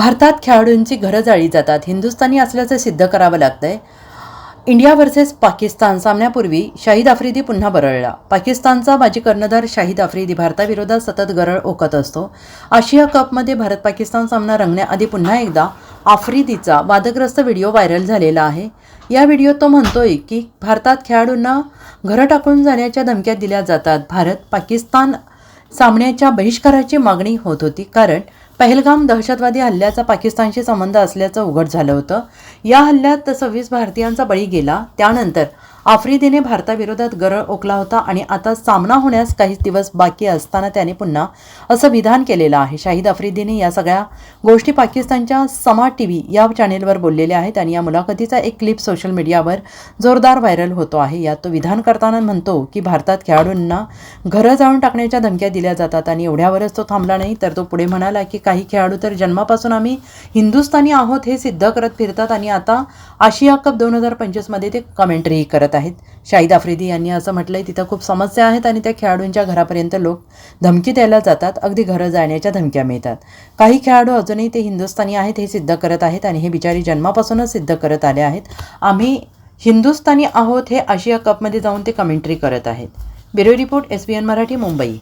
भारतात खेळाडूंची घरं जाळी जातात. हिंदुस्थानी असल्याचं सिद्ध करावं लागतंय. इंडिया वर्सेस पाकिस्तान सामन्यापूर्वी शाहिद आफ्रिदी पुन्हा बरळला. पाकिस्तानचा माजी कर्णधार शाहिद आफ्रिदी भारताविरोधात सतत गरळ ओकत असतो. आशिया कपमध्ये भारत पाकिस्तान सामना रंगण्याआधी पुन्हा एकदा आफ्रिदीचा वादग्रस्त व्हिडिओ व्हायरल झालेला आहे. या व्हिडिओत तो म्हणतोय की भारतात खेळाडूंना घरं टाकून जाण्याच्या धमक्या दिल्या जातात. भारत पाकिस्तान सामन्याच्या बहिष्काराची मागणी होत होती कारण पहलगाम दहशतवादी हल्ल्याचा पाकिस्तानशी संबंध असल्याचं उघड झालं होतं. या हल्ल्यात सव्वीस भारतीयांचा बळी गेला. त्यानंतर आफ्रिदीने भारताविरोधात गरळ ओकला होता आणि आता सामना होण्यास काही दिवस बाकी असताना त्याने पुन्हा असं विधान केलेलं आहे. शाहिद आफ्रिदीने या सगळ्या गोष्टी पाकिस्तानच्या समा टी व्ही या चॅनेलवर बोललेल्या आहेत आणि या मुलाखतीचा एक क्लिप सोशल मीडियावर जोरदार व्हायरल होतो आहे. यात तो विधान करताना म्हणतो की भारतात खेळाडूंना घरं जाळून टाकण्याच्या धमक्या दिल्या जातात आणि एवढ्यावरच तो थांबला नाही. तर तो पुढे म्हणाला की काही खेळाडू तर जन्मापासून आम्ही हिंदुस्थानी आहोत हे सिद्ध करत फिरतात आणि आता आशिया कप दोन हजार पंचवीसमध्ये ते कमेंट्रीही करत आहेत. शाहिद आफ्रिदी यांनी असं म्हटलंय तिथं खूप समस्या आहेत आणि त्या खेळाडूंच्या घरापर्यंत लोक धमकी द्यायला जातात. अगदी घरं जाण्याच्या धमक्या मिळतात. काही खेळाडू अजूनही ते हिंदुस्थानी आहेत हे सिद्ध करत आहेत आणि हे बिचारी जन्मापासूनच सिद्ध करत आले आहेत. आम्ही हिंदुस्थानी आहोत हे आशिया कपमध्ये जाऊन ते कमेंट्री करत आहेत. Bureau report S B N Marathi Mumbai.